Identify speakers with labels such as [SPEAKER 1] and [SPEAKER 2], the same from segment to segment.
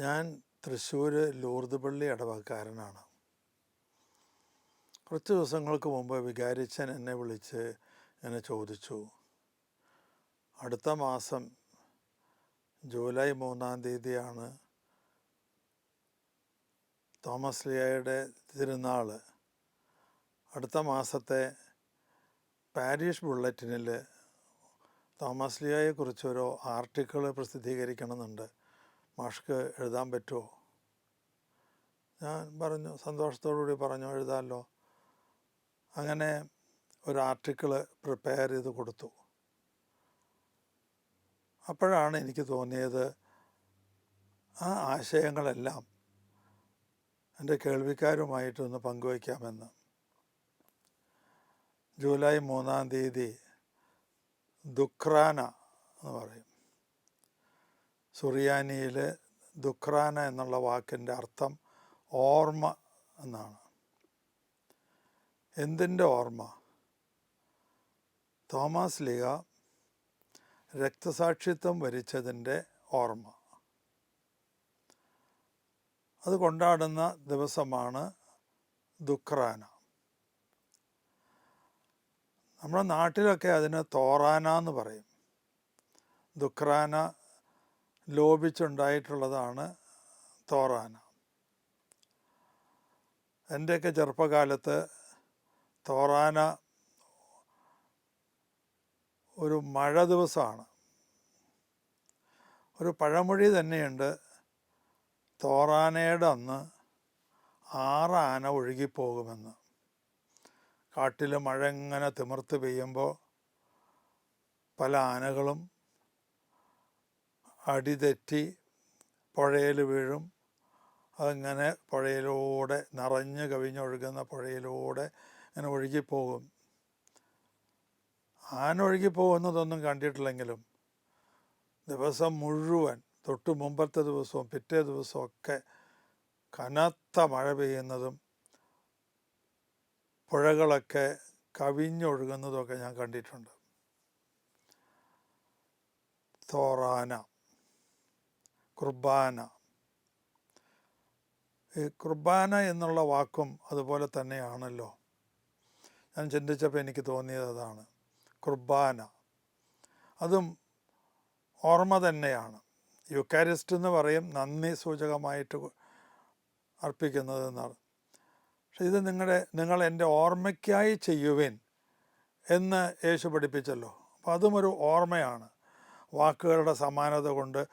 [SPEAKER 1] ഞാൻ തൃശ്ശൂർ ലൂർദ് പള്ളി കുറച്ച് ദിവസങ്ങൾക്ക് മുമ്പ് വികാരിച്ചൻ എന്നെ വിളിച്ച് എന്നെ ചോദിച്ചു അടുത്ത മാസം ജൂലൈ മൂന്നാം തീയതിയാണ് തോമസ് ലിയായുടെ തിരുനാൾ അടുത്ത മാസത്തെ പാരീഷ് ബുള്ളറ്റിനിൽ തോമസ് ലിയായെക്കുറിച്ചൊരു ആർട്ടിക്കിൾ പ്രസിദ്ധീകരിക്കണമെന്നുണ്ട്. മാഷ്ക്ക് എഴുതാൻ പറ്റുമോ? ഞാൻ പറഞ്ഞു സന്തോഷത്തോടുകൂടി പറഞ്ഞു എഴുതാമല്ലോ അങ്ങനെ ഒരു ആർട്ടിക്കിൾ പ്രിപ്പയർ ചെയ്ത് കൊടുത്തു. അപ്പോഴാണ് എനിക്ക് തോന്നിയത് ആ ആശയങ്ങളെല്ലാം എന്റെ കേൾവിക്കാരുമായിട്ടൊന്ന് പങ്കുവയ്ക്കാമെന്ന്. ജൂലൈ മൂന്നാം തീയതി ദുഖ്രാന എന്ന് പറയും. സുറിയാനിയിൽ ദുഖ്രാന എന്നുള്ള വാക്കിന്റെ അർത്ഥം ഓർമ്മ എന്നാണ്. എന്തിന്റെ ഓർമ്മ? തോമസ് ലിഗ രക്തസാക്ഷിത്വം വരിച്ചതിന്റെ ഓർമ്മ. അത് കൊണ്ടാടുന്ന ദിവസമാണ് ദുഖ്രാന നമ്മുടെ നാട്ടിലൊക്കെ അതിന് തോറാന എന്ന് പറയും. ദുഃഖ്രാന ലോപിച്ചുണ്ടായിട്ടുള്ളതാണ് തോറാന. എന്റെയൊക്കെ ചെറുപ്പകാലത്ത് തോറാന ഒരു മഴ ദിവസമാണ്. ഒരു പഴമൊഴി തന്നെയുണ്ട്. തോറാനയുടെ അന്ന് ആറ് ആന ഒഴുകിപ്പോകുമെന്ന്. കാട്ടിൽ മഴ ഇങ്ങനെ തിമിർത്ത് പെയ്യുമ്പോൾ പല ആനകളും അടിതെറ്റി പുഴയിൽ വീഴും. അതങ്ങനെ പുഴയിലൂടെ നിറഞ്ഞ് കവിഞ്ഞൊഴുകുന്ന പുഴയിലൂടെ ഇങ്ങനെ ഒഴുകിപ്പോകും. ആന ഒഴുകിപ്പോകുന്നതൊന്നും കണ്ടിട്ടില്ലെങ്കിലും ദിവസം മുഴുവൻ തൊട്ട് മുമ്പത്തെ ദിവസവും പിറ്റേ ദിവസവും ഒക്കെ കനത്ത മഴ പെയ്യുന്നതും പുഴകളൊക്കെ കവിഞ്ഞൊഴുകുന്നതൊക്കെ ഞാൻ കണ്ടിട്ടുണ്ട്. തോറാന. കുർബാന. ഈ കുർബാന എന്നുള്ള വാക്കും അതുപോലെ തന്നെയാണല്ലോ. ഞാൻ ചിന്തിച്ചപ്പോൾ എനിക്ക് തോന്നിയത് അതാണ്. കുർബാന. അതും ഓർമ്മ തന്നെയാണ്. യുക്കാരിസ്റ്റ് എന്ന് പറയും നന്ദി സൂചകമായിട്ട് അർപ്പിക്കുന്നത് എന്നാണ്. പക്ഷെ ഇത് നിങ്ങളുടെ നിങ്ങൾ എന്റെ ഓർമ്മയ്ക്കായി ചെയ്യുവിൻ എന്ന് യേശു പഠിപ്പിച്ചല്ലോ. അപ്പോൾ അതും ഒരു ഓർമ്മയാണ്. വാക്കുകളുടെ സമാനത കൊണ്ട്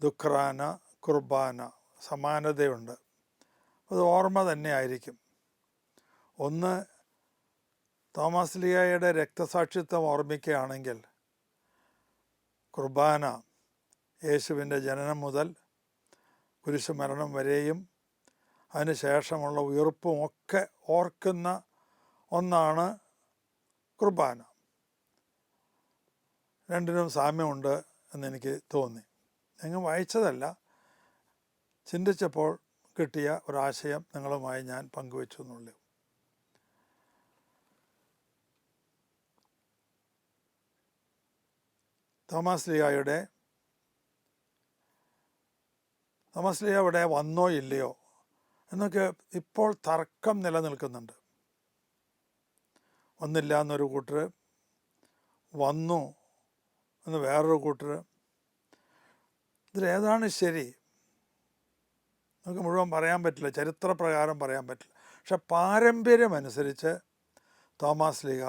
[SPEAKER 1] ദുഃഖ്രാന കുർബാന സമാനതയുണ്ട്. അത് ഓർമ്മ തന്നെ ആയിരിക്കും. ഒന്ന് തോമസ് ലിയായുടെ രക്തസാക്ഷിത്വം ഓർമ്മിക്കുകയാണെങ്കിൽ കുർബാന യേശുവിന്റെ ജനനം മുതൽ കുരിശുമരണം വരെയും അതിനുശേഷമുള്ള ഉയർപ്പും ഒക്കെ ഓർക്കുന്ന ഒന്നാണ് കുർബാന. രണ്ടിനും സാമ്യമുണ്ട് എന്നെനിക്ക് തോന്നി. നിങ്ങൾ വായിച്ചതല്ല. ചിന്തിച്ചപ്പോൾ കിട്ടിയ ഒരാശയം നിങ്ങളുമായി ഞാൻ പങ്കുവച്ചു എന്നുള്ളൂ. തോമസ് ലിയായുടെ തോമസ് ലിയ അവിടെ വന്നോ ഇല്ലയോ എന്നൊക്കെ ഇപ്പോൾ തർക്കം നിലനിൽക്കുന്നുണ്ട്. വന്നില്ല എന്നൊരു കൂട്ടർ വന്നു എന്ന് വേറൊരു കൂട്ടർ ഇതിലേതാണ് ശരി? നമുക്ക് മുഴുവൻ പറയാൻ പറ്റില്ല ചരിത്രപ്രകാരം പറയാൻ പറ്റില്ല. പക്ഷെ പാരമ്പര്യം അനുസരിച്ച് തോമസ് ലീഗ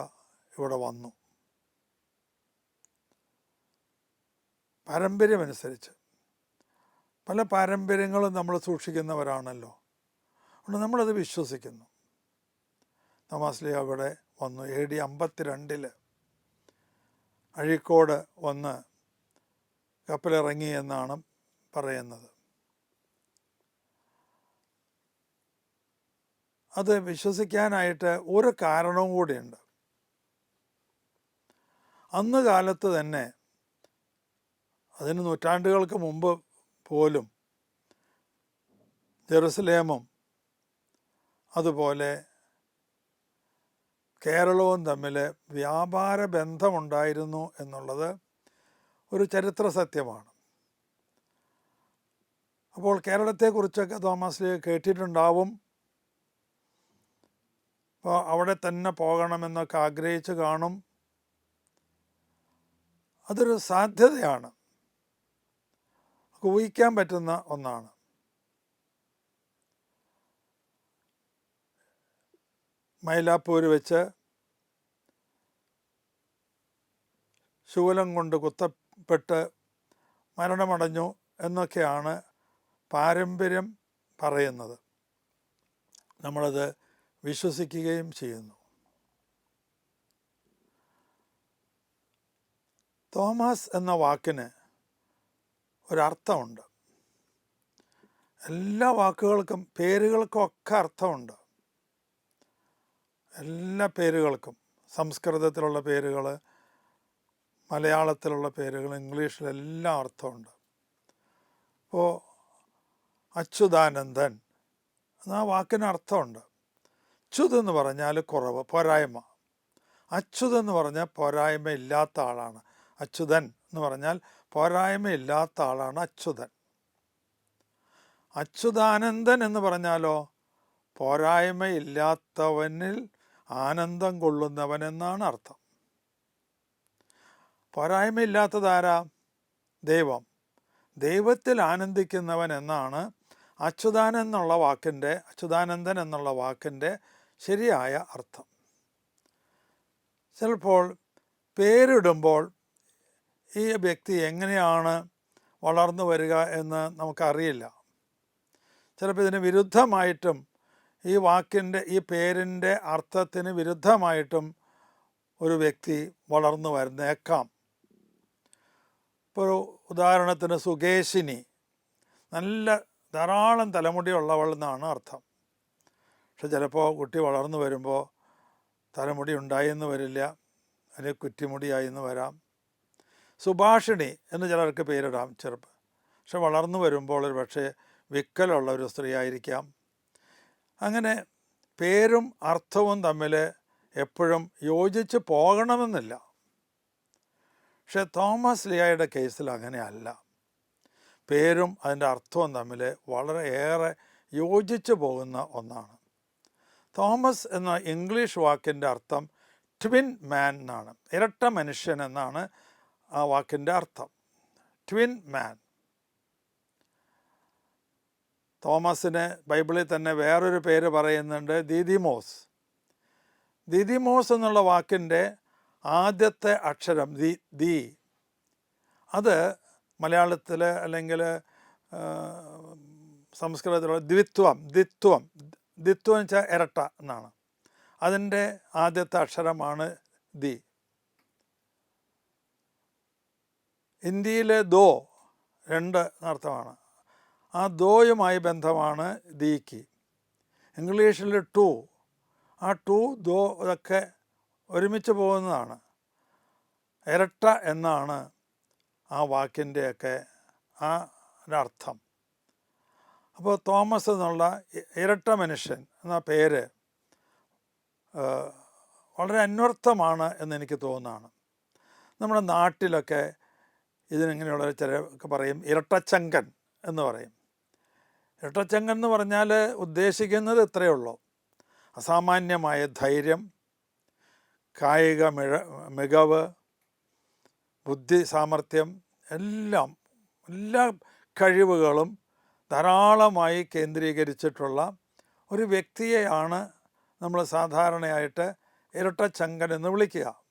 [SPEAKER 1] ഇവിടെ വന്നു. പാരമ്പര്യമനുസരിച്ച്. പല പാരമ്പര്യങ്ങളും നമ്മൾ സൂക്ഷിക്കുന്നവരാണല്ലോ. അതുകൊണ്ട് നമ്മളത് വിശ്വസിക്കുന്നു. തോമാസ് ലീഗ ഇവിടെ വന്നു. എ ഡി അമ്പത്തിരണ്ടിൽ അഴീക്കോട് വന്ന് കപ്പലിറങ്ങി എന്നാണ് പറയുന്നത്. അത് വിശ്വസിക്കാനായിട്ട് ഒരു കാരണവും കൂടിയുണ്ട്. അന്ന് കാലത്ത് തന്നെ അതിന് നൂറ്റാണ്ടുകൾക്ക് മുമ്പ് പോലും ജെറുസലേമും അതുപോലെ കേരളവും തമ്മിൽ വ്യാപാര ബന്ധമുണ്ടായിരുന്നു എന്നുള്ളത് ഒരു ചരിത്ര സത്യമാണ്. അപ്പോൾ കേരളത്തെക്കുറിച്ചൊക്കെ തോമസ് ലീ കേട്ടിട്ടുണ്ടാവും. അപ്പോൾ അവിടെ തന്നെ പോകണമെന്നൊക്കെ ആഗ്രഹിച്ച് കാണും. അതൊരു സാധ്യതയാണ്. ഊഹിക്കാൻ പറ്റുന്ന ഒന്നാണ്. മൈലാപ്പൂർ വെച്ച് ശൂലം കൊണ്ട് കുത്തപ്പെട്ട് മരണമടഞ്ഞു എന്നൊക്കെയാണ് പാരമ്പര്യം പറയുന്നത്. നമ്മളത് വിശ്വസിക്കുകയും ചെയ്യുന്നു. തോമസ് എന്ന വാക്കിന് ഒരർത്ഥമുണ്ട്. എല്ലാ വാക്കുകൾക്കും പേരുകൾക്കും ഒക്കെ അർത്ഥമുണ്ട്. എല്ലാ പേരുകൾക്കും സംസ്കൃതത്തിലുള്ള പേരുകൾ മലയാളത്തിലുള്ള പേരുകൾ ഇംഗ്ലീഷിലെല്ലാം അർത്ഥമുണ്ട്. അപ്പോൾ അച്യുതാനന്ദൻ എന്ന വാക്കിന് അർത്ഥമുണ്ട്. അച്യുത് എന്ന് പറഞ്ഞാൽ കുറവ് പോരായ്മ. അച്യുത് എന്ന് പറഞ്ഞാൽ പോരായ്മ ഇല്ലാത്ത ആളാണ്. അച്യുതൻ എന്ന് പറഞ്ഞാൽ പോരായ്മ ഇല്ലാത്ത ആളാണ് അച്യുതൻ. അച്യുതാനന്ദൻ എന്ന് പറഞ്ഞാലോ? പോരായ്മയില്ലാത്തവനിൽ ആനന്ദം കൊള്ളുന്നവനെന്നാണ് അർത്ഥം. പോരായ്മയില്ലാത്തതാരാ? ദൈവം. ദൈവത്തിൽ ആനന്ദിക്കുന്നവൻ എന്നാണ് അച്യുതാനൻ എന്നുള്ള വാക്കിന്റെ അച്യുതാനന്ദൻ എന്നുള്ള വാക്കിന്റെ ശരിയായ അർത്ഥം. ചിലപ്പോൾ പേരിടുമ്പോൾ ഈ വ്യക്തി എങ്ങനെയാണ് വളർന്നു വരിക എന്ന് നമുക്കറിയില്ല. ചിലപ്പോൾ ഇതിന് വിരുദ്ധമായിട്ടും ഈ വാക്കിന്റെ ഈ പേരിന്റെ അർത്ഥത്തിന് വിരുദ്ധമായിട്ടും ഒരു വ്യക്തി വളർന്നു വരുന്നേക്കാം. ഒരു ഉദാഹരണത്തിന് സുകേശിനി നല്ല ധാരാളം തലമുടിയുള്ളവൾ എന്നാണ് അർത്ഥം. പക്ഷെ ചിലപ്പോൾ കുട്ടി വളർന്നു വരുമ്പോൾ തലമുടി ഉണ്ടായെന്ന് വരില്ല അല്ലെങ്കിൽ കുറ്റിമുടിയായി എന്ന് വരാം. സുഭാഷിണി എന്ന് ചിലർക്ക് പേരിടാം ചെറുപ്പം. പക്ഷെ വളർന്നു വരുമ്പോൾ ഒരു പക്ഷേ വിക്കലുള്ള ഒരു സ്ത്രീ ആയിരിക്കാം അങ്ങനെ പേരും അർത്ഥവും തമ്മിൽ എപ്പോഴും യോജിച്ച് പോകണമെന്നില്ല. പക്ഷെ തോമസ് ലിയായുടെ കേസിൽ അങ്ങനെയല്ല. പേരും അതിന്റെ അർത്ഥവും തമ്മിൽ വളരെ ഏറെ യോജിച്ചു പോകുന്ന ഒന്നാണ്. തോമസ് എന്ന ഇംഗ്ലീഷ് വാക്കിന്റെ അർത്ഥം ട്വിൻ മാൻ എന്നാണ്. ഇരട്ട മനുഷ്യൻ എന്നാണ് ആ വാക്കിന്റെ അർത്ഥം. Twin man. തോമസിന് ബൈബിളിൽ തന്നെ വേറൊരു പേര് പറയുന്നുണ്ട് ദീദിമോസ്. ദീദിമോസ് എന്നുള്ള വാക്കിന്റെ ആദ്യത്തെ അക്ഷരം ദി ദി. അത് മലയാളത്തിൽ അല്ലെങ്കിൽ സംസ്കൃതത്തിലുള്ള ദ്വിത്വം ദ്വിത്വം ദ്വിത്വം എന്ന് വെച്ചാൽ ഇരട്ട എന്നാണ്. അതിന്റെ ആദ്യത്തെ അക്ഷരമാണ് ദി. ഇന്ത്യയിലെ ദോ രണ്ട് അർത്ഥമാണ്. ആ ദോയുമായി ബന്ധമാണ് ദീക്ക്. ഇംഗ്ലീഷിൽ ടു. ആ ടു ദോ ഇതൊക്കെ ഒരുമിച്ച് പോകുന്നതാണ്. ഇരട്ട എന്നാണ് ആ വാക്കിന്റെയൊക്കെ ആ അർത്ഥം അപ്പോൾ തോമസ് എന്നുള്ള ഇരട്ട മനുഷ്യൻ എന്ന പേര് വളരെ അന്വർത്ഥമാണ് എന്ന് എനിക്ക് തോന്നുന്നതാണ്. നമ്മുടെ നാട്ടിലൊക്കെ ഇതിനിങ്ങനെയുള്ള ചിലരൊക്കെ പറയും ഇരട്ടച്ചങ്കൻ എന്ന് പറയും. ഇരട്ടച്ചങ്കൻ എന്ന് പറഞ്ഞാൽ ഉദ്ദേശിക്കുന്നത് ഇത്രയേ ഉള്ളൂ. അസാമാന്യമായ ധൈര്യം കായിക മിഴ മികവ് ബുദ്ധി സാമർഥ്യം എല്ലാം എല്ലാ കഴിവുകളും ധാരാളമായി കേന്ദ്രീകരിച്ചിട്ടുള്ള ഒരു വ്യക്തിയെയാണ് നമ്മൾ സാധാരണയായിട്ട് ഇരട്ടച്ചങ്കൻ എന്ന് വിളിക്കുക.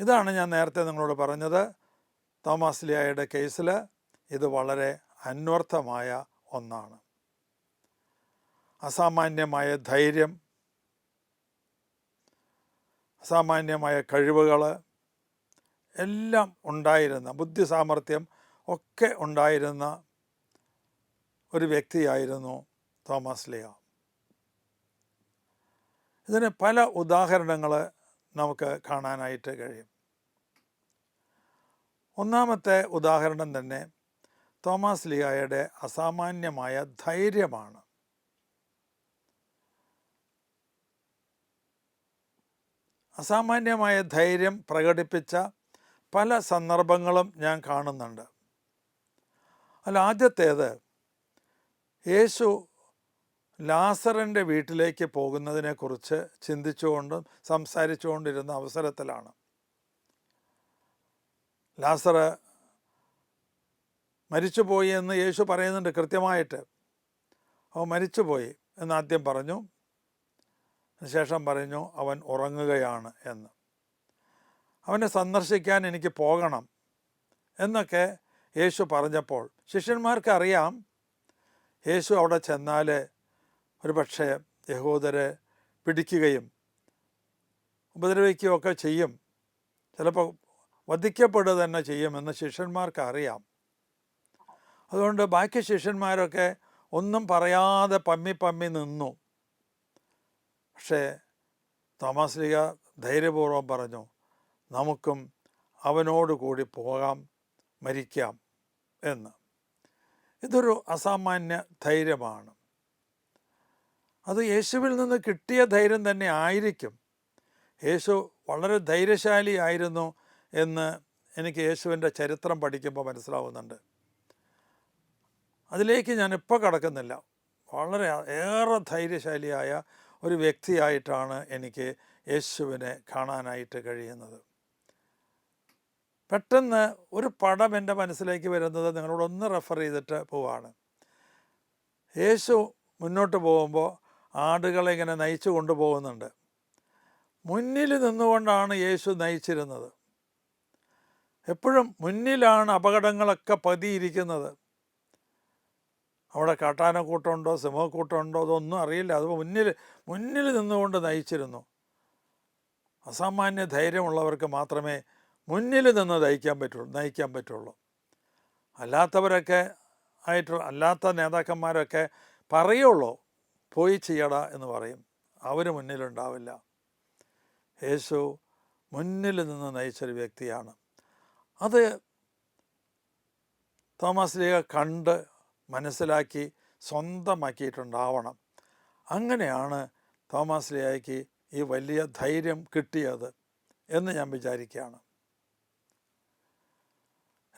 [SPEAKER 1] ഇതാണ് ഞാൻ നേരത്തെ നിങ്ങളോട് പറഞ്ഞത്. തോമസ് ലിയായുടെ കേസിൽ ഇത് വളരെ അന്വർത്ഥമായ ഒന്നാണ്. അസാമാന്യമായ ധൈര്യം അസാമാന്യമായ കഴിവുകൾ എല്ലാം ഉണ്ടായിരുന്ന ബുദ്ധി സാമർഥ്യം ഒക്കെ ഉണ്ടായിരുന്ന ഒരു വ്യക്തിയായിരുന്നു തോമസ് ലിയ. ഇതിന് പല ഉദാഹരണങ്ങൾ നമുക്ക് കാണാനായിട്ട് കഴിയും. ഒന്നാമത്തെ ഉദാഹരണം തന്നെ തോമസ് ലിയായുടെ അസാമാന്യമായ ധൈര്യമാണ്. അസാമാന്യമായ ധൈര്യം പ്രകടിപ്പിച്ച പല സന്ദർഭങ്ങളും ഞാൻ കാണുന്നുണ്ട്. അല്ല ആദ്യത്തേത് യേശു ലാസറിന്റെ വീട്ടിലേക്ക് പോകുന്നതിനെക്കുറിച്ച് ചിന്തിച്ചുകൊണ്ടും സംസാരിച്ചുകൊണ്ടിരുന്ന അവസരത്തിലാണ്. ലാസറ് മരിച്ചുപോയി എന്ന് യേശു പറയുന്നുണ്ട് കൃത്യമായിട്ട്. അവൻ മരിച്ചുപോയി എന്ന് ആദ്യം പറഞ്ഞു. ശേഷം പറഞ്ഞു അവൻ ഉറങ്ങുകയാണ് എന്ന്. അവനെ സന്ദർശിക്കാൻ എനിക്ക് പോകണം എന്നൊക്കെ യേശു പറഞ്ഞപ്പോൾ ശിഷ്യന്മാർക്കറിയാം യേശു അവിടെ ചെന്നാൽ ഒരു പക്ഷേ യഹൂദരെ പിടിക്കുകയും ഉപദ്രവിക്കുകയൊക്കെ ചെയ്യും. ചിലപ്പോൾ വധിക്കപ്പെടുക തന്നെ ചെയ്യുമെന്ന് ശിഷ്യന്മാർക്ക് അറിയാം അതുകൊണ്ട് ബാക്കി ശിഷ്യന്മാരൊക്കെ ഒന്നും പറയാതെ പമ്മി പമ്മി നിന്നു. പക്ഷേ തോമാസ്ലിക ധൈര്യപൂർവം പറഞ്ഞു നമുക്കും അവനോട് കൂടി പോകാം മരിക്കാം എന്ന്. ഇതൊരു അസാമാന്യ ധൈര്യമാണ്. അത് യേശുവിൽ നിന്ന് കിട്ടിയ ധൈര്യം തന്നെ ആയിരിക്കും. യേശു വളരെ ധൈര്യശാലിയായിരുന്നു എന്ന് എനിക്ക് യേശുവിന്റെ ചരിത്രം പഠിക്കുമ്പോൾ മനസ്സിലാവുന്നുണ്ട്. അതിലേക്ക് ഞാൻ കടക്കുന്നില്ല. വളരെ ഏറെ ധൈര്യശാലിയായ ഒരു വ്യക്തിയായിട്ടാണ് എനിക്ക് യേശുവിനെ കാണാനായിട്ട് കഴിയുന്നത്. പെട്ടെന്ന് ഒരു പടം എന്റെ മനസ്സിലേക്ക് വരുന്നത് നിങ്ങളോടൊന്ന് റെഫർ ചെയ്തിട്ട് പോവാണ്. യേശു മുന്നോട്ട് പോകുമ്പോൾ ആടുകളെ ഇങ്ങനെ നയിച്ചു കൊണ്ടുപോകുന്നുണ്ട്. മുന്നിൽ നിന്നുകൊണ്ടാണ് യേശു നയിച്ചിരുന്നത്. എപ്പോഴും മുന്നിലാണ് അപകടങ്ങളൊക്കെ പതിയിരിക്കുന്നത്. അവിടെ കാട്ടാനക്കൂട്ടമുണ്ടോ സിംഹക്കൂട്ടമുണ്ടോ അതൊന്നും അറിയില്ല. അത് മുന്നിൽ മുന്നിൽ നിന്നുകൊണ്ട് നയിച്ചിരുന്നു. അസാമാന്യ ധൈര്യമുള്ളവർക്ക് മാത്രമേ മുന്നിൽ നിന്ന് നയിക്കാൻ പറ്റുള്ളൂ നയിക്കാൻ പറ്റുള്ളൂ. അല്ലാത്തവരൊക്കെ ആയിട്ടുള്ള അല്ലാത്ത നേതാക്കന്മാരൊക്കെ പറയുള്ളൂ പോയി ചെയ്യടാ എന്ന് പറയും. അവർ മുന്നിലുണ്ടാവില്ല. യേശു മുന്നിൽ നിന്ന് നയിച്ചൊരു വ്യക്തിയാണ്. അത് തോമസ് ലീഗ കണ്ട് മനസ്സിലാക്കി സ്വന്തമാക്കിയിട്ടുണ്ടാവണം. അങ്ങനെയാണ് തോമസ് ലിയായ്ക്ക് ഈ വലിയ ധൈര്യം കിട്ടിയത് എന്ന് ഞാൻ വിചാരിക്കുകയാണ്.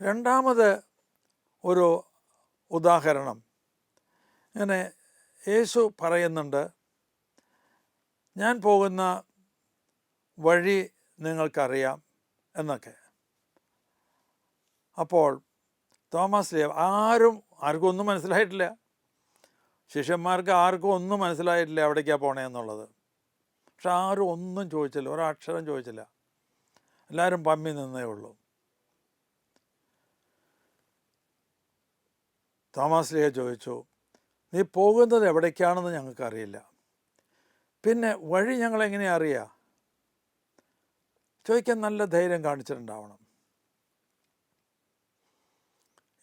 [SPEAKER 1] രണ്ടാമത് ഒരു ഉദാഹരണം. ഇങ്ങനെ യേശു പറയുന്നുണ്ട് ഞാൻ പോകുന്ന വഴി നിങ്ങൾക്കറിയാം എന്നൊക്കെ. അപ്പോൾ തോമസ് ലേവ് ആരും ആർക്കും ഒന്നും മനസ്സിലായിട്ടില്ല. ശിഷ്യന്മാർക്ക് ആർക്കും ഒന്നും മനസ്സിലായിട്ടില്ല എവിടേക്കാണ് പോണേന്നുള്ളത് പക്ഷെ ആരും ഒന്നും ചോദിച്ചില്ല ഒരക്ഷരം ചോദിച്ചില്ല. എല്ലാവരും പമ്മി നിന്നേ ഉള്ളൂ. തോമസ് ലിയ ചോദിച്ചു നീ പോകുന്നത് എവിടേക്കാണെന്ന് ഞങ്ങൾക്കറിയില്ല. പിന്നെ വഴി ഞങ്ങളെങ്ങനെ അറിയാം? ചോദിക്കാൻ നല്ല ധൈര്യം കാണിച്ചിട്ടുണ്ടാവണം.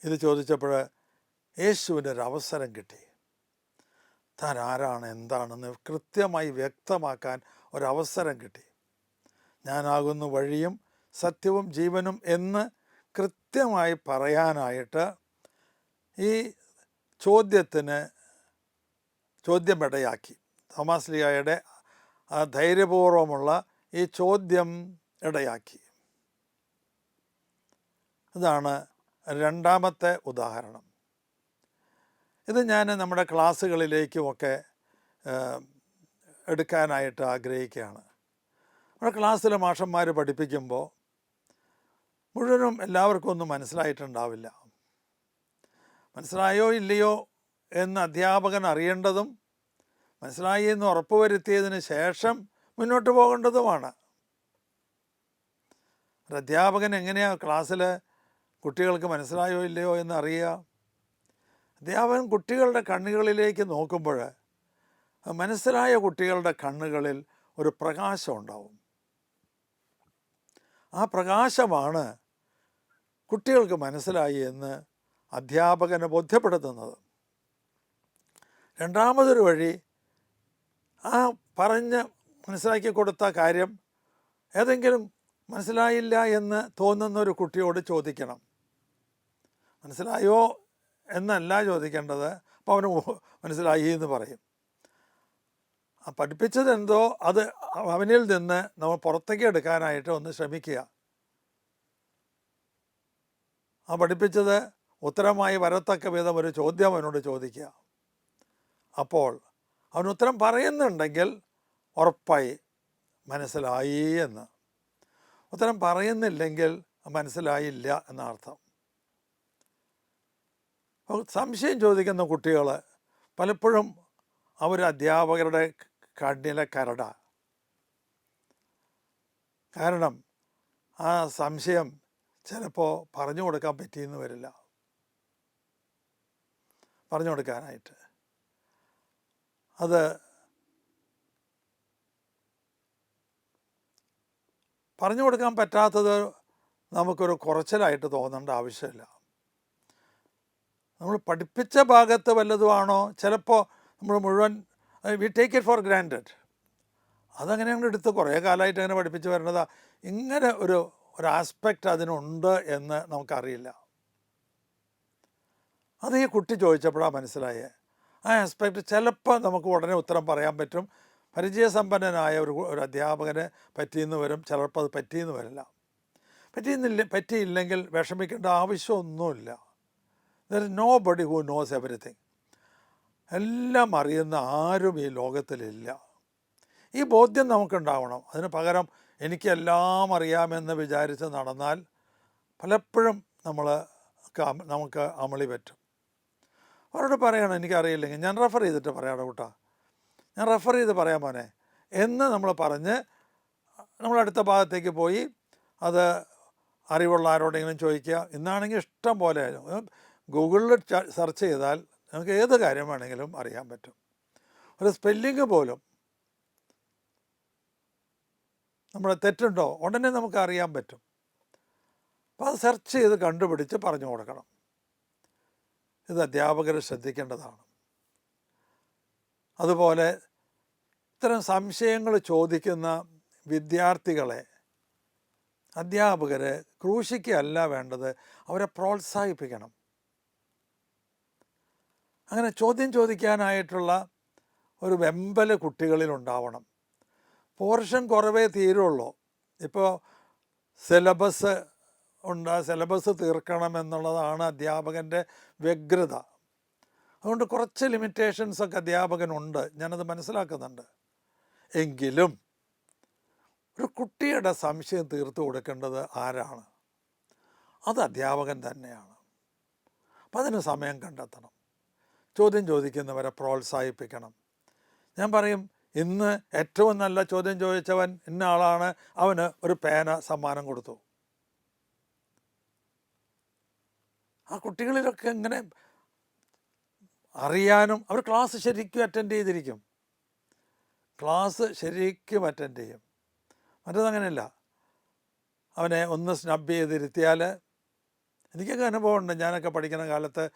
[SPEAKER 1] ഇത് ചോദിച്ചപ്പോൾ യേശുവിന്റെ ഒരു അവസരം കിട്ടി. താൻ ആരാണ് എന്താണെന്ന് കൃത്യമായി വ്യക്തമാക്കാൻ ഒരവസരം കിട്ടി. ഞാനാകുന്നു വഴിയും സത്യവും ജീവനും എന്ന് കൃത്യമായി പറയാനായിട്ട് ഈ ചോദ്യത്തിന് ചോദ്യമിടയാക്കി. തോമാസ് ലിയായുടെ ധൈര്യപൂർവമുള്ള ഈ ചോദ്യം ഇടയാക്കി. ഇതാണ് രണ്ടാമത്തെ ഉദാഹരണം. ഇത് ഞാൻ നമ്മുടെ ക്ലാസ്സുകളിലേക്കുമൊക്കെ എടുക്കാനായിട്ട് ആഗ്രഹിക്കുകയാണ്. നമ്മുടെ ക്ലാസ്സിലെ മാഷന്മാർ പഠിപ്പിക്കുമ്പോൾ മുഴുവനും എല്ലാവർക്കും ഒന്നും മനസ്സിലായിട്ടുണ്ടാവില്ല. മനസ്സിലായോ ഇല്ലയോ എന്ന് അധ്യാപകൻ അറിയേണ്ടതും മനസ്സിലായി എന്ന് ഉറപ്പുവരുത്തിയതിന് ശേഷം മുന്നോട്ട് പോകേണ്ടതുമാണ്. ഒരു അധ്യാപകൻ എങ്ങനെയാണ് ക്ലാസ്സിൽ കുട്ടികൾക്ക് മനസ്സിലായോ ഇല്ലയോ എന്ന് അറിയുക അധ്യാപകൻ കുട്ടികളുടെ കണ്ണുകളിലേക്ക് നോക്കുമ്പോൾ മനസ്സിലായ കുട്ടികളുടെ കണ്ണുകളിൽ ഒരു പ്രകാശം ഉണ്ടാവും. ആ പ്രകാശമാണ് കുട്ടികൾക്ക് മനസ്സിലായി എന്ന് അധ്യാപകനെ ബോധ്യപ്പെടുത്തുന്നത്. രണ്ടാമതൊരു വഴി ആ പറഞ്ഞ് മനസ്സിലാക്കി കൊടുത്ത കാര്യം ഏതെങ്കിലും മനസ്സിലായില്ല എന്ന് തോന്നുന്ന ഒരു കുട്ടിയോട് ചോദിക്കണം. മനസ്സിലായോ എന്നല്ല ചോദിക്കേണ്ടത്. അപ്പോൾ അവന് മനസ്സിലായി എന്ന് പറയും. ആ പഠിപ്പിച്ചത് എന്തോ അത് അവനിൽ നിന്ന് നമ്മൾ പുറത്തേക്ക് എടുക്കാനായിട്ട് ഒന്ന് ശ്രമിക്കുക. ആ പഠിപ്പിച്ചത് ഉത്തരമായി വരത്തക്ക വിധം ഒരു ചോദ്യം അവനോട് ചോദിക്കുക. അപ്പോൾ അവൻ ഉത്തരം പറയുന്നുണ്ടെങ്കിൽ ഉറപ്പായി മനസ്സിലായി എന്ന്. ഉത്തരം പറയുന്നില്ലെങ്കിൽ മനസ്സിലായില്ല എന്നർത്ഥം. സംശയം ചോദിക്കുന്ന കുട്ടികൾ പലപ്പോഴും അവർ അധ്യാപകരുടെ കണ്ണിലെ കരട. കാരണം ആ സംശയം ചിലപ്പോൾ പറഞ്ഞു കൊടുക്കാൻ പറ്റിയെന്ന് വരില്ല. പറഞ്ഞു കൊടുക്കാനായിട്ട്. അത് പറഞ്ഞു കൊടുക്കാൻ പറ്റാത്തത് നമുക്കൊരു കുറച്ചിലായിട്ട് തോന്നേണ്ട ആവശ്യമില്ല. നമ്മൾ പഠിപ്പിച്ച ഭാഗത്ത് വല്ലതുമാണോ? ചിലപ്പോൾ നമ്മൾ മുഴുവൻ we take it for granted അതങ്ങനെ അങ്ങോട്ട് എടുത്ത് കുറേ കാലമായിട്ട് അങ്ങനെ പഠിപ്പിച്ച് വരേണ്ടതാ. ഇങ്ങനെ ഒരു ഒരു ആസ്പെക്റ്റ് അതിനുണ്ട് എന്ന് നമുക്കറിയില്ല. അത് ഈ കുട്ടി ചോദിച്ചപ്പോഴാണ് മനസ്സിലായേ. ആ ആസ്പെക്റ്റ് ചിലപ്പോൾ നമുക്ക് ഉടനെ ഉത്തരം പറയാൻ പറ്റും. പരിചയസമ്പന്നനായ ഒരു ഒരു അധ്യാപകന് പറ്റിയെന്ന് വരും. ചിലപ്പോൾ അത് പറ്റിയെന്ന് വരില്ല. പറ്റിയെന്നില്ല പറ്റിയില്ലെങ്കിൽ വിഷമിക്കേണ്ട ആവശ്യമൊന്നുമില്ല. There nobody who knows everything എല്ലാം അറിയുന്ന ആരും ഈ ലോകത്തിലില്ല. ഈ ബോധ്യം നമുക്കുണ്ടാവണം. അതിന് പകരം എനിക്കെല്ലാം അറിയാമെന്ന് വിചാരിച്ച് നടന്നാൽ പലപ്പോഴും നമ്മൾ നമുക്ക് അമളി പറ്റും. അവരോട് പറയണം എനിക്കറിയില്ലെങ്കിൽ. ഞാൻ റെഫർ ചെയ്തിട്ട് പറയാം കൂട്ടാ. ഞാൻ റെഫർ ചെയ്ത് പറയാൻ മോനെ. എന്ന് നമ്മൾ പറഞ്ഞ് നമ്മൾ അടുത്ത ഭാഗത്തേക്ക് പോയി അത് അറിവുള്ള ആരോടെങ്കിലും ചോദിക്കുക. ഇന്നാണെങ്കിൽ ഇഷ്ടം പോലെ ഗൂഗിളിൽ സെർച്ച് ചെയ്താൽ നമുക്ക് ഏത് കാര്യം വേണമെങ്കിലും അറിയാൻ പറ്റും. ഒരു സ്പെല്ലിങ് പോലും. നമ്മൾ തെറ്റുണ്ടോ? ഉടനെ നമുക്ക് അറിയാൻ പറ്റും. അപ്പോൾ അത് സെർച്ച് ചെയ്ത് കണ്ടുപിടിച്ച് പറഞ്ഞു കൊടുക്കണം. ഇത് അധ്യാപകർ ശ്രദ്ധിക്കേണ്ടതാണ്. അതുപോലെ ഇത്തരം സംശയങ്ങൾ ചോദിക്കുന്ന വിദ്യാർത്ഥികളെ അധ്യാപകർ ക്രൂശിക്കുകയല്ല വേണ്ടത്. അവരെ പ്രോത്സാഹിപ്പിക്കണം. അങ്ങനെ ചോദ്യം ചോദിക്കാനായിട്ടുള്ള ഒരു വെമ്പൽ കുട്ടികളിൽ ഉണ്ടാവണം പോർഷൻ കുറവേ തീരുള്ളൂ. ഇപ്പോൾ സിലബസ് ഉണ്ട് സിലബസ് തീർക്കണം എന്നുള്ളതാണ് അധ്യാപകന്റെ വ്യഗ്രത. അതുകൊണ്ട് കുറച്ച് ലിമിറ്റേഷൻസൊക്കെ അധ്യാപകനുണ്ട്. ഞാനത് മനസ്സിലാക്കുന്നുണ്ട്. എങ്കിലും ഒരു കുട്ടിയുടെ സംശയം തീർത്തു കൊടുക്കേണ്ടത് ആരാണ്? അത് അധ്യാപകൻ തന്നെയാണ്. അപ്പം അതിന് സമയം കണ്ടെത്തണം. ചോദ്യം ചോദിക്കുന്നവരെ പ്രോത്സാഹിപ്പിക്കണം. ഞാൻ പറയും ഇന്ന് ഏറ്റവും നല്ല ചോദ്യം ചോദിച്ചവൻ ഇന്ന ആളാണ്. അവന് ഒരു പേന സമ്മാനം കൊടുത്തു. ആ കുട്ടികളിലൊക്കെ എങ്ങനെ അറിയാനും അവർ ക്ലാസ് ശരിക്കും അറ്റൻഡ് ചെയ്തിരിക്കും. ക്ലാസ് ശരിക്കും അറ്റൻഡ് ചെയ്യും. മറ്റേതങ്ങനെയല്ല അവനെ ഒന്ന് സ്നബ് ചെയ്തിരുത്തിയാൽ എനിക്കൊക്കെ അനുഭവമുണ്ട്. ഞാനൊക്കെ പഠിക്കുന്ന കാലത്ത്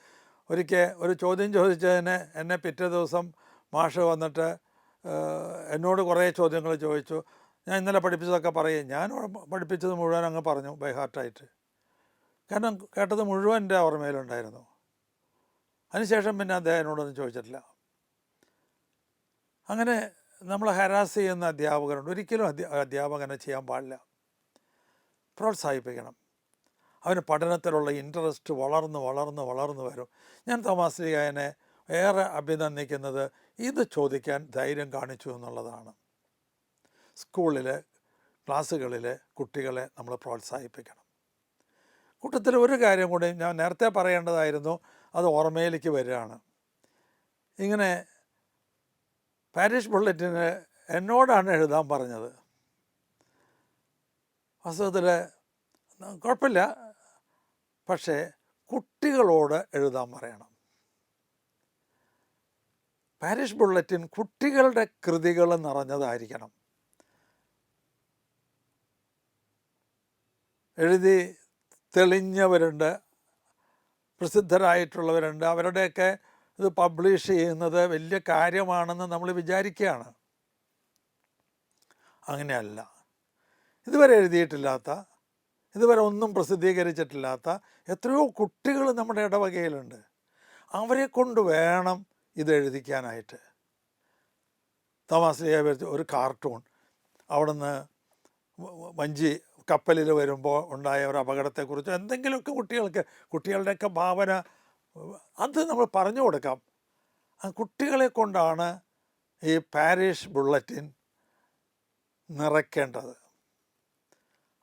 [SPEAKER 1] ഒരിക്കൽ ഒരു ചോദ്യം ചോദിച്ചതിന് എന്നെ പിറ്റേ ദിവസം മാഷ് വന്നിട്ട് എന്നോട് കുറേ ചോദ്യങ്ങൾ ചോദിച്ചു. ഞാൻ ഇന്നലെ പഠിപ്പിച്ചതൊക്കെ പറയും. ഞാൻ പഠിപ്പിച്ചത് മുഴുവൻ അങ്ങ് പറഞ്ഞു ബൈ ഹാർട്ടായിട്ട് കാരണം കേട്ടത് മുഴുവൻ എന്റെ ഓർമ്മയിലുണ്ടായിരുന്നു. അതിനുശേഷം പിന്നെ അദ്ദേഹം എന്നോടൊന്നും ചോദിച്ചിട്ടില്ല. അങ്ങനെ നമ്മൾ ഹരാസ് ചെയ്യുന്ന അധ്യാപകരുണ്ട്. ഒരിക്കലും അധ്യാ അധ്യാപകനെ ചെയ്യാൻ പാടില്ല. പ്രോത്സാഹിപ്പിക്കണം. അവന് പഠനത്തിലുള്ള ഇൻട്രസ്റ്റ് വളർന്ന് വളർന്ന് വളർന്ന് വരും. ഞാൻ തോമാസ് ലീഗായനെ ഏറെ അഭിനന്ദിക്കുന്നത് ഇത് ചോദിക്കാൻ ധൈര്യം കാണിച്ചു എന്നുള്ളതാണ്. സ്കൂളിൽ ക്ലാസ്സുകളിൽ കുട്ടികളെ നമ്മൾ പ്രോത്സാഹിപ്പിക്കണം. കൂട്ടത്തിൽ ഒരു കാര്യം കൂടി ഞാൻ നേരത്തെ പറയേണ്ടതായിരുന്നു അത് ഓർമ്മയിലേക്ക് വരികയാണ്. ഇങ്ങനെ പാരീഷ് ബുള്ളറ്റിന് എന്നോടാണ് എഴുതാൻ പറഞ്ഞത്. വാസ്തവത്തിൽ കുഴപ്പമില്ല. പക്ഷേ കുട്ടികളോട് എഴുതാൻ പറയണം. പാരീഷ് ബുള്ളറ്റിൻ കുട്ടികളുടെ കൃതികൾ നിറഞ്ഞതായിരിക്കണം. എഴുതി തെളിഞ്ഞവരുണ്ട് പ്രസിദ്ധരായിട്ടുള്ളവരുണ്ട്. അവരുടെയൊക്കെ ഇത് പബ്ലിഷ് ചെയ്യുന്നത് വലിയ കാര്യമാണെന്ന് നമ്മൾ വിചാരിക്കുകയാണ്. അങ്ങനെയല്ല. ഇതുവരെ എഴുതിയിട്ടില്ലാത്ത ഇതുവരെ ഒന്നും പ്രസിദ്ധീകരിച്ചിട്ടില്ലാത്ത എത്രയോ കുട്ടികൾ നമ്മുടെ ഇടവകയിലുണ്ട്. അവരെ കൊണ്ട് വേണം ഇത് എഴുതിക്കാനായിട്ട്. തോമാസ് ലിയ ഒരു കാർട്ടൂൺ. അവിടുന്ന് വഞ്ചി കപ്പലിൽ വരുമ്പോൾ ഉണ്ടായ ഒരു അപകടത്തെക്കുറിച്ചോ എന്തെങ്കിലുമൊക്കെ കുട്ടികൾക്ക് കുട്ടികളുടെയൊക്കെ ഭാവന അത് നമ്മൾ പറഞ്ഞു കൊടുക്കാം. ആ കുട്ടികളെ കൊണ്ടാണ് ഈ പാരീഷ് ബുള്ളറ്റിൻ നിറയ്ക്കേണ്ടത്.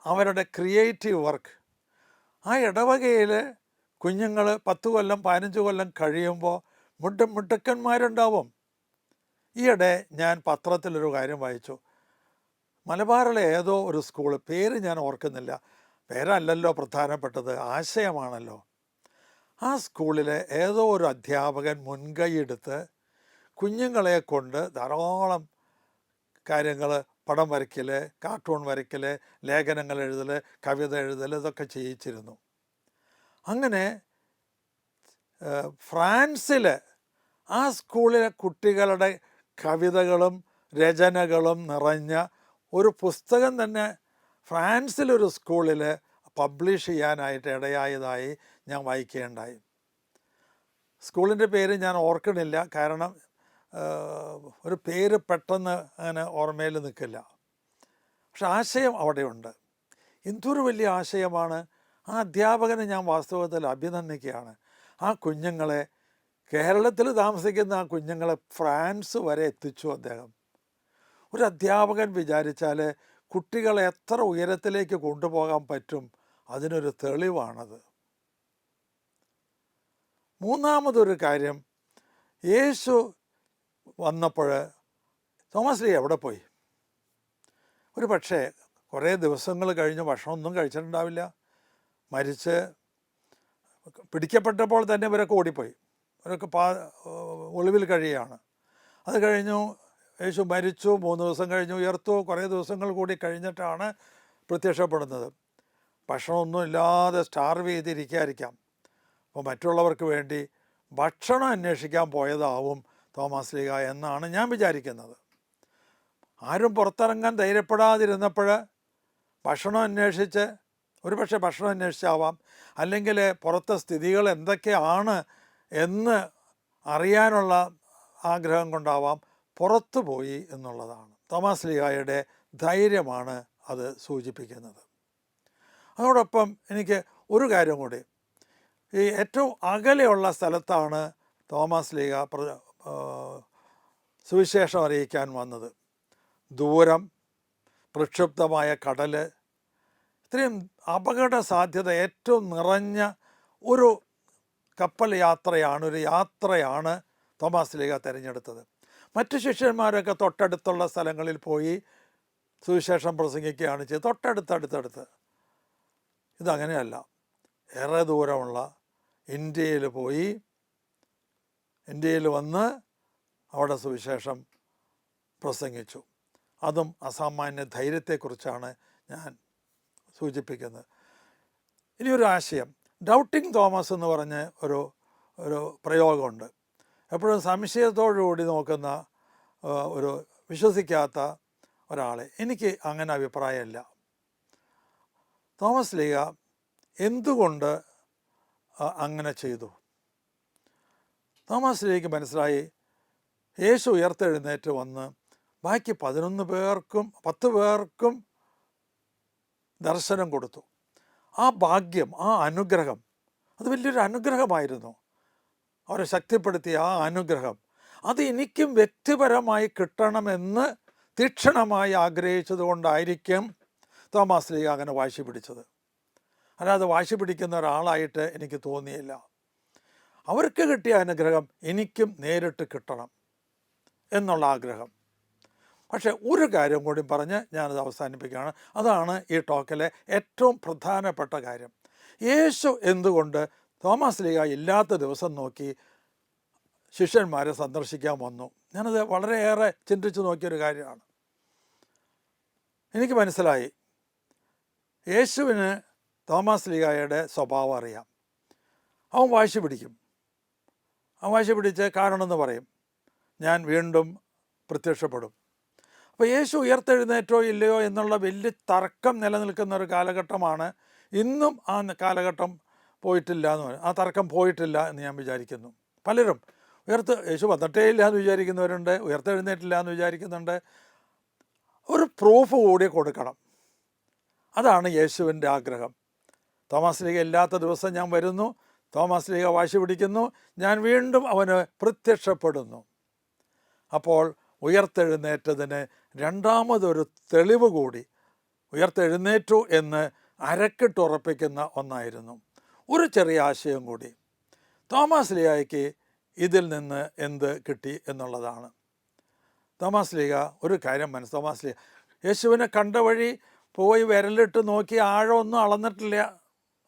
[SPEAKER 1] അവരുടെ ക്രിയേറ്റീവ് വർക്ക് ആ ഇടവകയിൽ കുഞ്ഞുങ്ങൾ പത്ത് കൊല്ലം പതിനഞ്ച് കൊല്ലം കഴിയുമ്പോൾ മുട്ട മുട്ടക്കന്മാരുണ്ടാവും. ഈയിടെ ഞാൻ പത്രത്തിലൊരു കാര്യം വായിച്ചു. മലബാറിലെ ഏതോ ഒരു സ്കൂൾ പേര് ഞാൻ ഓർക്കുന്നില്ല. പേരല്ലല്ലോ പ്രധാനപ്പെട്ടത് ആശയമാണല്ലോ. ആ സ്കൂളിലെ ഏതോ ഒരു അധ്യാപകൻ മുൻകൈയെടുത്ത് കുഞ്ഞുങ്ങളെ കൊണ്ട് ധാരാളം കാര്യങ്ങൾ പടം വരയ്ക്കൽ കാർട്ടൂൺ വരയ്ക്കൽ ലേഖനങ്ങൾ എഴുതൽ കവിത എഴുതൽ ഇതൊക്കെ ചെയ്യിച്ചിരുന്നു. അങ്ങനെ ഫ്രാൻസിൽ ആ സ്കൂളിലെ കുട്ടികളുടെ കവിതകളും രചനകളും നിറഞ്ഞ ഒരു പുസ്തകം തന്നെ ഫ്രാൻസിലൊരു സ്കൂളിൽ പബ്ലിഷ് ചെയ്യാനായിട്ട് ഇടയായതായി ഞാൻ വായിക്കുകയുണ്ടായി. സ്കൂളിന്റെ പേര് ഞാൻ ഓർക്കണില്ല. കാരണം ഒരു പേര് പെട്ടെന്ന് അങ്ങനെ ഓർമ്മയിൽ നിൽക്കില്ല. പക്ഷെ ആശയം അവിടെയുണ്ട്. എന്തൊരു വലിയ ആശയമാണ്. ആ അധ്യാപകനെ ഞാൻ വാസ്തവത്തിൽ അഭിനന്ദിക്കുകയാണ്. ആ കുഞ്ഞുങ്ങളെ കേരളത്തിൽ താമസിക്കുന്ന ആ കുഞ്ഞുങ്ങളെ ഫ്രാൻസ് വരെ എത്തിച്ചു അദ്ദേഹം. ഒരു അധ്യാപകൻ വിചാരിച്ചാൽ കുട്ടികളെ എത്ര ഉയരത്തിലേക്ക് കൊണ്ടുപോകാൻ പറ്റും അതിനൊരു തെളിവാണത്. മൂന്നാമതൊരു കാര്യം യേശു വന്നപ്പോൾ തോമസ് ലീ എവിടെ പോയി? ഒരു പക്ഷേ കുറേ ദിവസങ്ങൾ കഴിഞ്ഞ് ഭക്ഷണമൊന്നും കഴിച്ചിട്ടുണ്ടാവില്ല. മരിച്ച് പിടിക്കപ്പെട്ടപ്പോൾ തന്നെ ഇവരൊക്കെ ഓടിപ്പോയി. ഇവരൊക്കെ പാ ഒളിവിൽ കഴിയുകയാണ്. അത് കഴിഞ്ഞു യേശു മരിച്ചു മൂന്ന് ദിവസം കഴിഞ്ഞു ഉയർത്തു. കുറേ ദിവസങ്ങൾ കൂടി കഴിഞ്ഞിട്ടാണ് പ്രത്യക്ഷപ്പെടുന്നത്. ഭക്ഷണമൊന്നും ഇല്ലാതെ സ്റ്റാർവ് ചെയ്തിരിക്കാതിരിക്കാം അപ്പോൾ മറ്റുള്ളവർക്ക് വേണ്ടി ഭക്ഷണം അന്വേഷിക്കാൻ പോയതാവും. തോമസ് ലീഗ എന്നാണ് ഞാൻ വിചാരിക്കുന്നത്. ആരും പുറത്തിറങ്ങാൻ ധൈര്യപ്പെടാതിരുന്നപ്പോൾ ഭക്ഷണം അന്വേഷിച്ച് ഒരു പക്ഷേ ഭക്ഷണം അന്വേഷിച്ചാവാം. അല്ലെങ്കിൽ പുറത്തെ സ്ഥിതികൾ എന്തൊക്കെയാണ് എന്ന് അറിയാനുള്ള ആഗ്രഹം കൊണ്ടാവാം പുറത്തു പോയി എന്നുള്ളതാണ്. തോമസ് ലീഗായുടെ ധൈര്യമാണ് അത് സൂചിപ്പിക്കുന്നത്. അതോടൊപ്പം എനിക്ക് ഒരു കാര്യം കൂടി. ഈ ഏറ്റവും അകലെയുള്ള സ്ഥലത്താണ് തോമസ് ലീഗ സുവിശേഷം അറിയിക്കാൻ വന്നത്. ദൂരം പ്രക്ഷുബ്ധമായ കടൽ ഇത്രയും അപകട സാധ്യത ഏറ്റവും നിറഞ്ഞ ഒരു കപ്പൽ യാത്രയാണ് ഒരു യാത്രയാണ് തോമസ് ലീഗ തിരഞ്ഞെടുത്തത്. മറ്റു ശിഷ്യന്മാരൊക്കെ തൊട്ടടുത്തുള്ള സ്ഥലങ്ങളിൽ പോയി സുവിശേഷം പ്രസംഗിക്കുകയാണ് ചെയ്ത് തൊട്ടടുത്തടുത്തടുത്ത് ഇതങ്ങനെയല്ല. ഏറെ ദൂരമുള്ള ഇന്ത്യയിൽ പോയി ഇന്ത്യയിൽ വന്ന് അവിടെ സുവിശേഷം പ്രസംഗിച്ചു. അതും അസാമാന്യ ധൈര്യത്തെക്കുറിച്ചാണ് ഞാൻ സൂചിപ്പിക്കുന്നത്. ഇനിയൊരു ആശയം. ഡൗട്ടിങ് തോമസ് എന്ന് പറഞ്ഞ് ഒരു ഒരു പ്രയോഗമുണ്ട്. എപ്പോഴും സംശയത്തോടുകൂടി നോക്കുന്ന ഒരു വിശ്വസിക്കാത്ത ഒരാളെ. എനിക്ക് അങ്ങനെ അഭിപ്രായമില്ല. തോമസ് ലീഗ എന്തുകൊണ്ട് അങ്ങനെ ചെയ്തു? തോമസ് ലീഗക്ക് മനസ്സിലായി. യേശു ഉയർത്തെഴുന്നേറ്റ് വന്ന് ബാക്കി പതിനൊന്ന് പേർക്കും പത്ത് പേർക്കും ദർശനം കൊടുത്തു. ആ ഭാഗ്യം ആ അനുഗ്രഹം അത് വലിയൊരു അനുഗ്രഹമായിരുന്നു. അവരെ ശക്തിപ്പെടുത്തിയ ആ അനുഗ്രഹം അത് എനിക്കും വ്യക്തിപരമായി കിട്ടണമെന്ന് തീക്ഷണമായി ആഗ്രഹിച്ചത് കൊണ്ടായിരിക്കും തോമാസ് ലീഗ അങ്ങനെ വാശി പിടിച്ചത്. അല്ലാതെ വാശി പിടിക്കുന്ന ഒരാളായിട്ട് എനിക്ക് തോന്നിയില്ല. അവർക്ക് കിട്ടിയ അനുഗ്രഹം എനിക്കും നേരിട്ട് കിട്ടണം എന്നുള്ള ആഗ്രഹം. പക്ഷേ ഒരു കാര്യം കൂടി പറഞ്ഞ് ഞാനത് അവസാനിപ്പിക്കുകയാണ്. അതാണ് ഈ ടോക്കിലെ ഏറ്റവും പ്രധാനപ്പെട്ട കാര്യം. യേശു എന്തുകൊണ്ട് തോമസ് ലീഗ ഇല്ലാത്ത ദിവസം നോക്കി ശിഷ്യന്മാരെ സന്ദർശിക്കാൻ വന്നു? ഞാനത് വളരെയേറെ ചിന്തിച്ചു നോക്കിയൊരു കാര്യമാണ്. എനിക്ക് മനസ്സിലായി. യേശുവിന് തോമസ് ലീഗായുടെ സ്വഭാവം അറിയാം. അവൻ വാശി പിടിക്കും. വാശി പിടിച്ച് കാണണമെന്ന് പറയും. ഞാൻ വീണ്ടും പ്രത്യക്ഷപ്പെടും. അപ്പോൾ യേശു ഉയർത്തെഴുന്നേറ്റോ ഇല്ലയോ എന്നുള്ള വലിയ തർക്കം നിലനിൽക്കുന്ന ഒരു കാലഘട്ടമാണ്. ഇന്നും ആ കാലഘട്ടം പോയിട്ടില്ല എന്ന് പറയും. ആ തർക്കം പോയിട്ടില്ല എന്ന് ഞാൻ വിചാരിക്കുന്നു. പലരും ഉയർത്ത് യേശു വന്നിട്ടേ ഇല്ല എന്ന് വിചാരിക്കുന്നവരുണ്ട് ഉയർത്തെഴുന്നേറ്റില്ല എന്ന് വിചാരിക്കുന്നുണ്ട്. ഒരു പ്രൂഫ് കൂടി കൊടുക്കണം. അതാണ് യേശുവിന്റെ ആഗ്രഹം. തോമസ് ലീഗ ഇല്ലാത്ത ദിവസം ഞാൻ വരുന്നു. തോമസ് ലീഗ വാശി പിടിക്കുന്നു. ഞാൻ വീണ്ടും അവന് പ്രത്യക്ഷപ്പെടുന്നു. അപ്പോൾ ഉയർത്തെഴുന്നേറ്റതിന് രണ്ടാമതൊരു തെളിവ് കൂടി. ഉയർത്തെഴുന്നേറ്റു എന്ന് അരക്കിട്ടുറപ്പിക്കുന്ന ഒന്നായിരുന്നു. ഒരു ചെറിയ ആശയം കൂടി. തോമസ് ലിയായ്ക്ക് ഇതിൽ നിന്ന് എന്ത് കിട്ടി എന്നുള്ളതാണ്. തോമസ് ലീഗ ഒരു കാര്യം മനസ്സ് തോമസ് ലീഗ യേശുവിനെ കണ്ട വഴി പോയി വിരലിട്ട് നോക്കി ആഴമൊന്നും അളന്നിട്ടില്ല.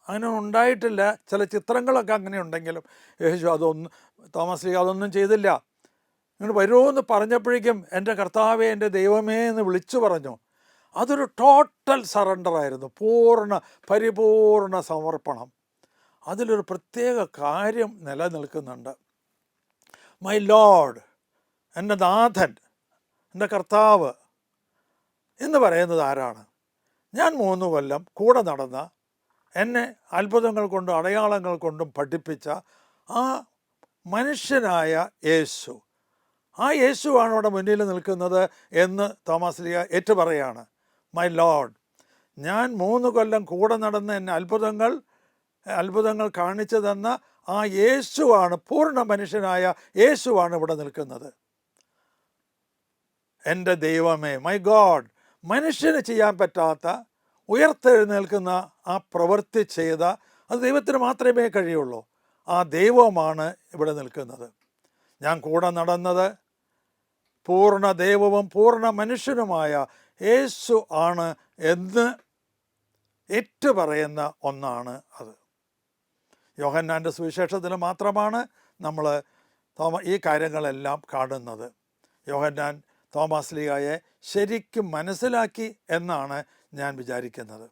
[SPEAKER 1] അങ്ങനെ ഉണ്ടായിട്ടില്ല. ചില ചിത്രങ്ങളൊക്കെ അങ്ങനെ ഉണ്ടെങ്കിലും യേശു അതൊന്നും തോമസ് ലീഗ് അതൊന്നും ചെയ്തില്ല. നിങ്ങൾ വരുമെന്ന് പറഞ്ഞപ്പോഴേക്കും എന്റെ കർത്താവേ എന്റെ ദൈവമേ എന്ന് വിളിച്ചു പറഞ്ഞു. അതൊരു ടോട്ടൽ സറണ്ടർ ആയിരുന്നു. പൂർണ പരിപൂർണ സമർപ്പണം. അതിലൊരു പ്രത്യേക കാര്യം നിലനിൽക്കുന്നുണ്ട്. മൈ ലോഡ് എന്റെ നാഥൻ എന്റെ കർത്താവ് എന്ന് പറയുന്നത് ആരാണ്? ഞാൻ മൂന്ന് കൊല്ലം കൂടെ നടന്ന എന്നെ അത്ഭുതങ്ങൾ കൊണ്ടും അടയാളങ്ങൾ കൊണ്ടും പഠിപ്പിച്ച ആ മനുഷ്യനായ യേശു. ആ യേശുവാണ് അവിടെ മുന്നിൽ നിൽക്കുന്നത് എന്ന് തോമസ് ലിയ ഏറ്റു പറയാണ് മൈ ലോഡ് ഞാൻ മൂന്ന് കൊല്ലം കൂടെ നടന്ന് എന്നെ അത്ഭുതങ്ങൾ അത്ഭുതങ്ങൾ കാണിച്ചു തന്ന ആ യേശുവാണ് പൂർണ മനുഷ്യനായ യേശുവാണ് ഇവിടെ നിൽക്കുന്നത്. എന്റെ ദൈവമേ മൈ ഗോഡ് മനുഷ്യന് ചെയ്യാൻ പറ്റാത്ത ഉയർത്തെഴുന്നേൽക്കുന്ന ആ പ്രവൃത്തി ചെയ്ത അത് ദൈവത്തിന് മാത്രമേ കഴിയുള്ളൂ. ആ ദൈവമാണ് ഇവിടെ നിൽക്കുന്നത്. ഞാൻ കൂടെ നടന്നത് പൂർണ ദൈവവും പൂർണ മനുഷ്യനുമായ യേശു ആണ് എന്ന് ഏറ്റു പറയുന്ന ഒന്നാണ് അത്. യോഹന്നാന്റെ സുവിശേഷത്തിൽ മാത്രമാണ് നമ്മൾ തോമ ഈ കാര്യങ്ങളെല്ലാം കാണുന്നത്. യോഹന്നാൻ തോമസ് ലീഗായെ ശരിക്കും മനസ്സിലാക്കി എന്നാണ് ഞാൻ വിചാരിക്കുന്നത്.